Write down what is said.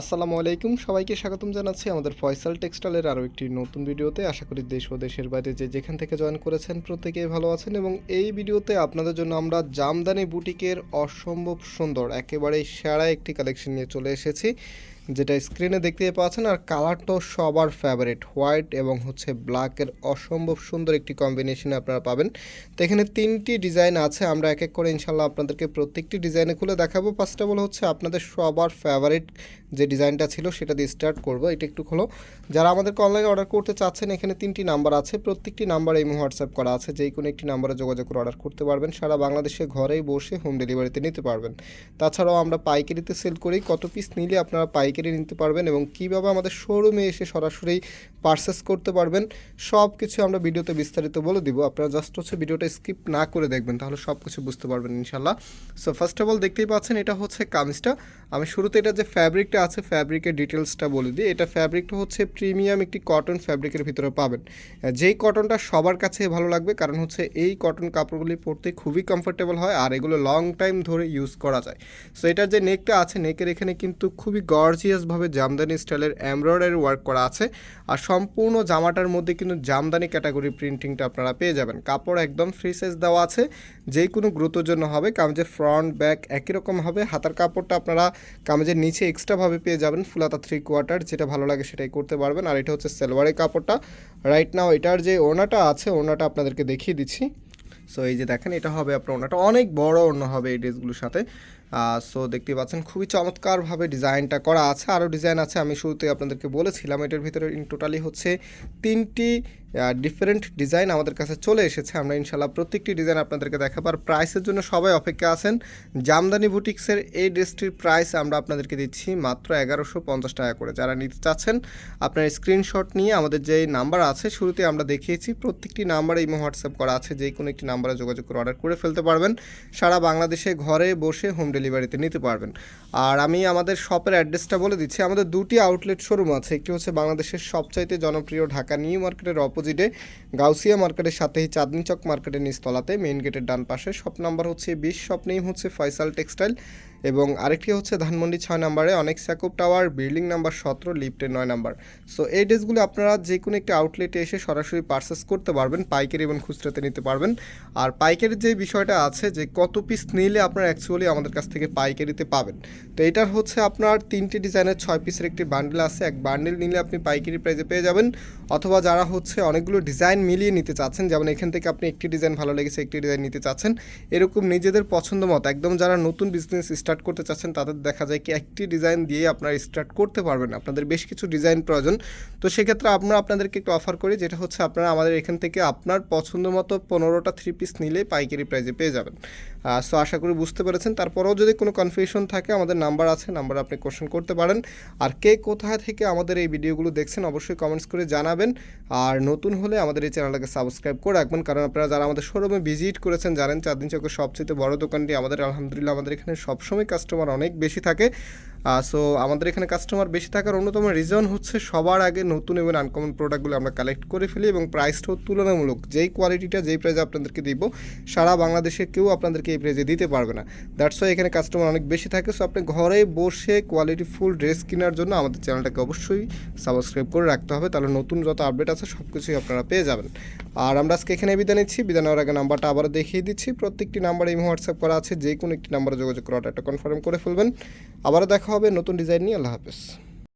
আসসালামু আলাইকুম। সবাইকে স্বাগতম জানাচ্ছি আমাদের ফয়সাল টেক্সটাইলের আরও একটি নতুন ভিডিওতে। আশা করি দেশ ও দেশের বাইরে যে যেখান থেকে জয়েন করেছেন প্রত্যেকেই ভালো আছেন এবং এই ভিডিওতে আপনাদের জন্য আমরা জামদানি বুটিকের অসম্ভব সুন্দর, একেবারে সেরা একটি কালেকশন নিয়ে চলে এসেছি, যেটা স্ক্রিনে দেখতে পাচ্ছেন। আর কালারটাও সবার ফেভারিট হোয়াইট এবং হচ্ছে ব্ল্যাকের অসম্ভব সুন্দর একটি কম্বিনেশনে আপনারা পাবেন। তো এখানে তিনটি ডিজাইন আছে, আমরা এক এক করে ইনশাল্লাহ আপনাদেরকে প্রত্যেকটি ডিজাইনে খুলে দেখাবো। ফার্স্ট অফ অল হচ্ছে আপনাদের সবার ফেভারিট যে ডিজাইনটা ছিল সেটা দিয়ে স্টার্ট করব, এটা একটু খোলো। যারা আমাদেরকে অনলাইনে অর্ডার করতে চাচ্ছেন, এখানে তিনটি নাম্বার আছে। প্রত্যেকটি নাম্বার এই হোয়াটসঅ্যাপ করা আছে। যেই কোনো একটি নাম্বারে যোগাযোগ করে অর্ডার করতে পারবেন। সারা বাংলাদেশে ঘরেই বসে হোম ডেলিভারিতে নিতে পারবেন। তাছাড়াও আমরা পাইকারিতে সেল করি। কত পিস নিলে আপনারা পাইকারি নিতে পারবেন এবং কীভাবে আমাদের শোরুমে এসে সরাসরি পারচেস করতে পারবেন সব কিছু আমরা ভিডিওতে বিস্তারিত বলে দিব। আপনারা জাস্ট হচ্ছে ভিডিওটা স্কিপ না করে দেখবেন, তাহলে সব কিছু বুঝতে পারবেন ইনশাল্লাহ সো ফার্স্ট অফ অল দেখতেই পাচ্ছেন, এটা হচ্ছে কামিজটা। আমি শুরুতে এটা যে ফ্যাব্রিকটা আছে ফ্যাব্রিকের ডিটেলসটা বলে দিই। এটা ফ্যাব্রিকটা হচ্ছে প্রিমিয়াম একটি কটন ফ্যাব্রিকের ভিতরে পাবেন। যেই কটনটা সবার কাছে ভালো লাগবে, কারণ হচ্ছে এই কটন কাপড়গুলি পরতে খুবই কমফোর্টেবল হয়, আর এগুলো লং টাইম ধরে ইউজ করা যায়। সো এটার যে নেকটা আছে নেকের এখানে কিন্তু খুবই গর্জিয়াসভাবে জামদানি স্টাইলের এমব্রয়ডারি ওয়ার্ক করা আছে। আর সম্পূর্ণ জামাটার মধ্যে কিন্তু জামদানি ক্যাটাগরি প্রিন্টিংটা আপনারা পেয়ে যাবেন। কাপড় একদম ফ্রি সাইজ দেওয়া আছে যে কোনো গুরুত্বের জন্য হবে, কামিজের ফ্রন্ট ব্যাক একই রকম হবে। হাতার কাপড়টা আপনারা কামিজের নিচে এক্সট্রাভাবে পেয়ে যাবেন ফুলাতা থ্রি কোয়ার্টার যেটা ভালো লাগে সেটাই করতে পারবেন। আর এটা হচ্ছে সেলভারের কাপড়টা। রাইট নাও এটার যে ওনাটা আছে ওনাটা আপনাদেরকে দেখিয়ে দিচ্ছি। সো এই যে দেখেন, এটা হবে আপনার ওনাটা অনেক বড় অন্য হবে এই ড্রেসগুলোর সাথে। সো দেখতে পাচ্ছেন, খুবই চমৎকারভাবে ডিজাইনটা করা আছে। আরও ডিজাইন আছে, আমি শুরুতে আপনাদেরকে বলেছিলাম, এটার ভিতরে ইন টোটালি হচ্ছে তিনটি ডিফারেন্ট ডিজাইন আমাদের কাছে চলে এসেছে। আমরা ইনশাল্লাহ প্রত্যেকটি ডিজাইন আপনাদেরকে দেখাবার প্রাইসের জন্য সবাই অপেক্ষা আছেন, জামদানি বুটিক্সের এই ড্রেসটির প্রাইস আমরা আপনাদেরকে দিচ্ছি মাত্র এগারোশো পঞ্চাশ টাকা করে। যারা নিতে চাচ্ছেন, আপনার স্ক্রিনশট নিয়ে আমাদের যে নাম্বার আছে, শুরুতে আমরা দেখিয়েছি, প্রত্যেকটি নাম্বারে ইমো হোয়াটসঅ্যাপ করা আছে যে কোনো একটি নাম্বারে যোগাযোগ করে অর্ডার করে ফেলতে পারবেন। সারা বাংলাদেশে ঘরে বসে হোম ডেলিভারিতে নিতে পারবেন। আর আমি আমাদের শপের অ্যাড্রেসটা বলে দিচ্ছি। আমাদের দুটি আউটলেট শোরুম আছে। একটি হচ্ছে বাংলাদেশের সবচাইতে জনপ্রিয় ঢাকা নিউ মার্কেটের অপোজিটে, গাউসিয়া মার্কেটের সাথেই চাঁদনি চক মার্কেটের নিচতলাতে, মেইন গেটের ডান পাশে। শপ নাম্বার হচ্ছে বিশ, শপ নেম হচ্ছে ফয়সাল টেক্সটাইল। এবং আরেকটি হচ্ছে ধানমন্ডি ছয় নম্বরে অনেক স্যাকুপ টাওয়ার, বিল্ডিং নাম্বার সতেরো, লিফটের নয় নাম্বার। সো এই ড্রেসগুলো আপনারা যে কোনো একটি আউটলেটে এসে সরাসরি পারচেস করতে পারবেন, পাইকারি এবং খুচরাতে নিতে পারবেন। আর পাইকারির যে বিষয়টা আছে যে কত পিস নিলে আপনারা অ্যাকচুয়ালি আমাদের কাছ থেকে পাইকারিতে পাবেন। তো এটার হচ্ছে আপনার তিনটি ডিজাইনের ছয় পিসের একটি বান্ডেল আছে। এক বান্ডেল নিলে আপনি পাইকারি প্রাইজে পেয়ে যাবেন। অথবা যারা হচ্ছে অনেকগুলো ডিজাইন মিলিয়ে নিতে চাচ্ছেন, যেমন এখান থেকে আপনি একটি ডিজাইন ভালো লেগেছে, একটি ডিজাইন নিতে চাচ্ছেন, এরকম নিজেদের পছন্দ মতো, একদম যারা নতুন বিজনেস স্টার্ট করতে চাচ্ছেন, তাদের দেখা যায় কি একটি ডিজাইন দিয়ে আপনারা স্টার্ট করতে পারবেন। আপনাদের বেশ কিছু ডিজাইন প্রয়োজন। তো সেক্ষেত্রে আমরা আপনাদেরকে একটু অফার করি, যেটা হচ্ছে আপনারা আমাদের এখান থেকে আপনার পছন্দ মতো পনেরোটা থ্রি পিস নিলে পাইকারি প্রাইজে পেয়ে যাবেন। সো আশা করি বুঝতে পেরেছেন। তারপরেও যদি কোনো কনফিউশন থাকে, আমাদের নাম্বার আছে নাম্বার আপনি কোশ্চেন করতে পারেন। আর কে কোথায় থেকে আমাদের এই ভিডিওগুলো দেখছেন, অবশ্যই কমেন্টস করে জানাবেন। আর নতুন হলে আমাদের এই চ্যানেলটাকে সাবস্ক্রাইব করে রাখবেন। কারণ আপনারা যারা আমাদের শোরুমে ভিজিট করেছেন, জানেন চারদিন চকের সবচেয়ে বড় দোকানটি আমাদের, আলহামদুলিল্লাহ আমাদের এখানে সবসময় কাস্টমার অনেক বেশি থাকে। সো আমাদের এখানে কাস্টমার বেশি থাকার অন্যতম রিজন হচ্ছে সবার আগে নতুন এবং আনকমন প্রোডাক্টগুলো আমরা কালেক্ট করে ফেলি এবং প্রাইসটাও তুলনামূলক যেই কোয়ালিটিটা যেই প্রাইসে আপনাদেরকে দিব, সারা বাংলাদেশে কেউ আপনাদেরকে এই প্রাইজে দিতে পারবে না। দ্যাটস ওয়াই এখানে কাস্টমার অনেক বেশি থাকে সো আপনি ঘরে বসে কোয়ালিটি ফুল ড্রেস কেনার জন্য আমাদের চ্যানেলটাকে অবশ্যই সাবস্ক্রাইব করে রাখতে হবে, তাহলে নতুন যত আপডেট আছে সব কিছুই আপনারা পেয়ে যাবেন। আর আমরা আজকে এখানে বিদায় নিচ্ছি, বিদায় নেওয়ার আগে নাম্বারটা আবার দেখিয়ে দিচ্ছি, প্রত্যেকটি নাম্বারে এই হোয়াটসঅ্যাপ করা আছে যে কোনো একটি নাম্বারে যোগাযোগ করে অর্ডারটা কনফার্ম করে ফেলবেন। আবারও দেখা হবে নতুন ডিজাইন নিয়ে আল্লাহ হাফেজ।